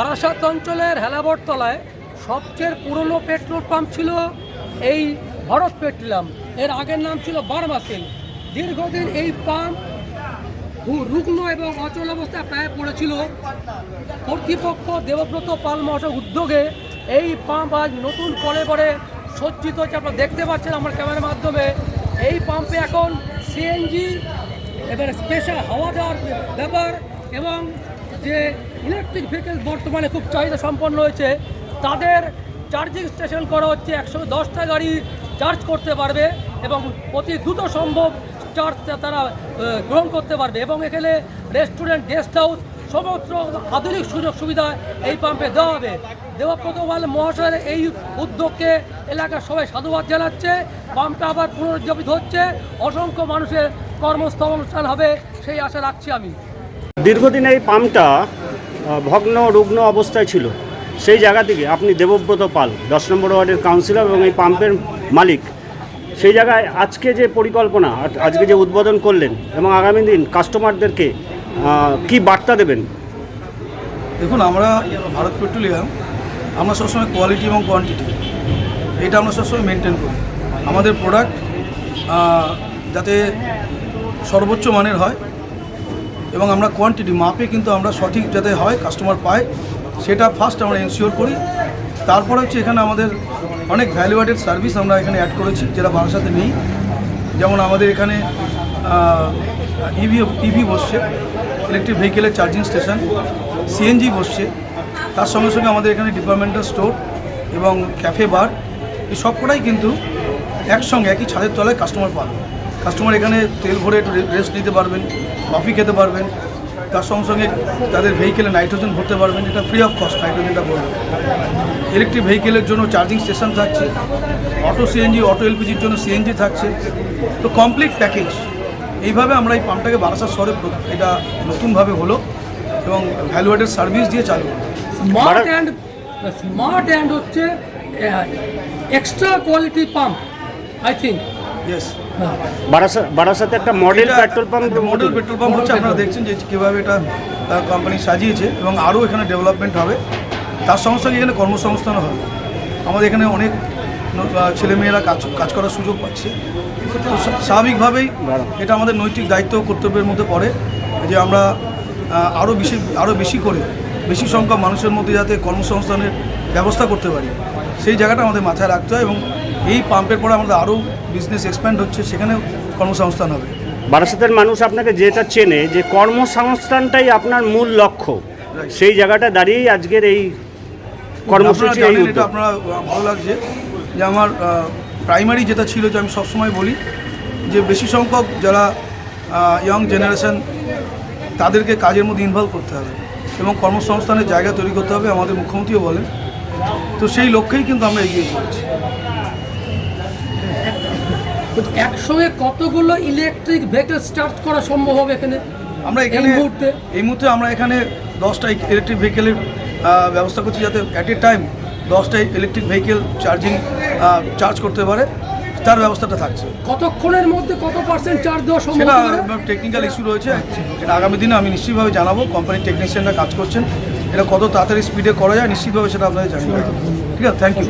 বারাসাত অঞ্চলের হেলাবরতলায় সবচেয়ে পুরনো পেট্রোল পাম্প ছিল এই ভারত পেট্রোলিয়াম এর আগের নাম ছিল বারমাসিল। দীর্ঘদিন এই পাম্প রুগ্ন এবং অচল অবস্থায় প্রায় পড়েছিল। কর্তৃপক্ষ দেবব্রত পাল মহাশয় উদ্যোগে এই পাম্প আজ নতুন করে করে সজ্জিত হচ্ছে আপনারা দেখতে পাচ্ছেন আমার ক্যামেরার মাধ্যমে। এই পাম্পে এখন সিএনজি, এবার স্পেশাল হাওয়া দেওয়ার ব্যাপার এবং যে ইলেকট্রিক ভেহিকেল বর্তমানে খুব চাহিদা সম্পন্ন হয়েছে, তাদের চার্জিং স্টেশন করা হচ্ছে, একশো দশটা গাড়ি চার্জ করতে পারবে এবং অতি দ্রুত সম্ভব চার্জ তারা গ্রহণ করতে পারবে এবং এখানে রেস্টুরেন্ট গেস্ট হাউস সমস্ত আধুনিক সুযোগ সুবিধা এই পাম্পে দেওয়া হবে। দেবব্রত পাল মহাশয়ের এই উদ্যোগকে এলাকার সবাই সাধুবাদ জানাচ্ছে। পাম্পটা আবার পুনরুজ্জীবিত হচ্ছে। অসংখ্য মানুষের কর্মস্থল হবে, সেই আশা রাখছি আমি। দীর্ঘদিন এই পাম্পটা ভগ্ন, রুগ্ন অবস্থায় ছিল। সেই জায়গা থেকে আপনি দেবব্রত পাল, দশ নম্বর ওয়ার্ডের কাউন্সিলর এবং এই পাম্পের মালিক, সেই জায়গায় আজকে যে পরিকল্পনা আজকে যে উদ্বোধন করলেন এবং আগামী দিন কাস্টমারদেরকে কি বার্তা দেবেন? দেখুন, আমরা ভারত পেট্রোলিয়াম, আমরা সবসময় কোয়ালিটি এবং কোয়ান্টিটি, এটা আমরা সবসময় মেনটেন করি। আমাদের প্রোডাক্ট যাতে সর্বোচ্চ মানের হয় এবং আমরা কোয়ান্টিটি মাপে কিন্তু আমরা সঠিক যাতে হয় কাস্টমার পায়, সেটা ফার্স্ট আমরা এনশিওর করি। তারপরে হচ্ছে এখানে আমাদের অনেক ভ্যালুয়েটেড সার্ভিস আমরা এখানে অ্যাড করেছি, যেটা বারাসাতে নেই। যেমন আমাদের এখানে ইভি ইভি বসছে ইলেকট্রিক ভেহিকেলের চার্জিং স্টেশন সিএনজি বসছে। তার সঙ্গে সঙ্গে আমাদের এখানে ডিপার্টমেন্টাল স্টোর এবং ক্যাফে বার এই সবকটাই কিন্তু একসঙ্গে একই ছাদের তলায় কাস্টমার পাবে। কাস্টমার এখানে তেল ভরে একটু রেস্ট নিতে পারবেন কফি খেতে পারবেন। তার সঙ্গে সঙ্গে তাদের ভেহিকেলে নাইট্রোজেন ভরতে পারবেন এটা ফ্রি অফ কস্ট নাইট্রোজেনটা ভরবে ইলেকট্রিক ভেহিকেলের জন্য চার্জিং স্টেশন থাকছে অটো সিএনজি অটো এলপিজির জন্য সিএনজি থাকছে। তো কমপ্লিট প্যাকেজ এইভাবে আমরা এই পাম্পটাকে বারাসাত শহরে এটা নতুনভাবে হলো এবং ভ্যালুয়েটেড সার্ভিস দিয়ে চালু স্মার্ট অ্যান্ড স্মার্ট অ্যান্ড হচ্ছে extra quality pump I think yes বারাসা বারাসাতে একটা model petrol pump model petrol pump হচ্ছে আপনারা দেখছেন যে কীভাবে এটা কোম্পানি সাজিয়েছে এবং আরও এখানে ডেভেলপমেন্ট হবে। তার সঙ্গে সঙ্গে এখানে কর্মসংস্থানও হবে। আমাদের এখানে অনেক ছেলেমেয়েরা কাজ কাজ করার সুযোগ পাচ্ছে। তো স্বা- স্বাভাবিকভাবেই এটা আমাদের নৈতিক দায়িত্ব কর্তব্যের মধ্যে পড়ে যে আমরা আরও বেশি আরও বেশি করে বেশি সংখ্যক মানুষের মধ্যে যাতে কর্মসংস্থানের ব্যবস্থা করতে পারি। সেই জায়গাটা আমাদের মাথায় রাখতে হয় এবং এই পাম্পের পরে আমাদের আরও বিজনেস এক্সপ্যান্ড হচ্ছে সেখানে কর্মসংস্থান হবে। বারাসাতের মানুষ আপনাকে যেটা চেনে যে কর্মসংস্থানটাই আপনার মূল লক্ষ্য। সেই জায়গাটা দাঁড়িয়েই আজকের এই কর্মসূচি এই এটা আপনারা ভালো লাগছে যে আমার প্রাইমারি যেটা ছিল যে আমি সবসময় বলি যে বেশি সংখ্যক যারা ইয়ং জেনারেশন তাদেরকে কাজের মধ্যে ইনভলভ করতে হবে এবং কর্মসংস্থানের জায়গা তৈরি করতে হবে আমাদের মুখ্যমন্ত্রীও বলেন। তো সেই লক্ষ্যেই কিন্তু আমরা এগিয়ে চলেছি। একসঙ্গে কতগুলো ইলেকট্রিক ভেহিকেল স্টার্ট করা সম্ভব হবে এখানে? আমরা এখানে এই মুহূর্তে? এই মুহূর্তে আমরা এখানে দশটা ইলেকট্রিক ভেহিকেলের ব্যবস্থা করছি যাতে অ্যাট এ টাইম দশটা ইলেকট্রিক ভেহিকেল চার্জিং চার্জ করতে পারে। তার ব্যবস্থাটা থাকছে। কতক্ষণের মধ্যে কত পার্সেন্ট চার্জ দেওয়া সম্ভব টেকনিক্যাল ইস্যু রয়েছে। এটা আগামী দিনে আমি নিশ্চিতভাবে জানাব। কোম্পানির টেকনিশিয়ানরা কাজ করছেন। এটা কত তাড়াতাড়ি স্পিডে করা যায় নিশ্চিতভাবে সেটা আপনাদের জানিয়ে। ঠিক আছে? Thank you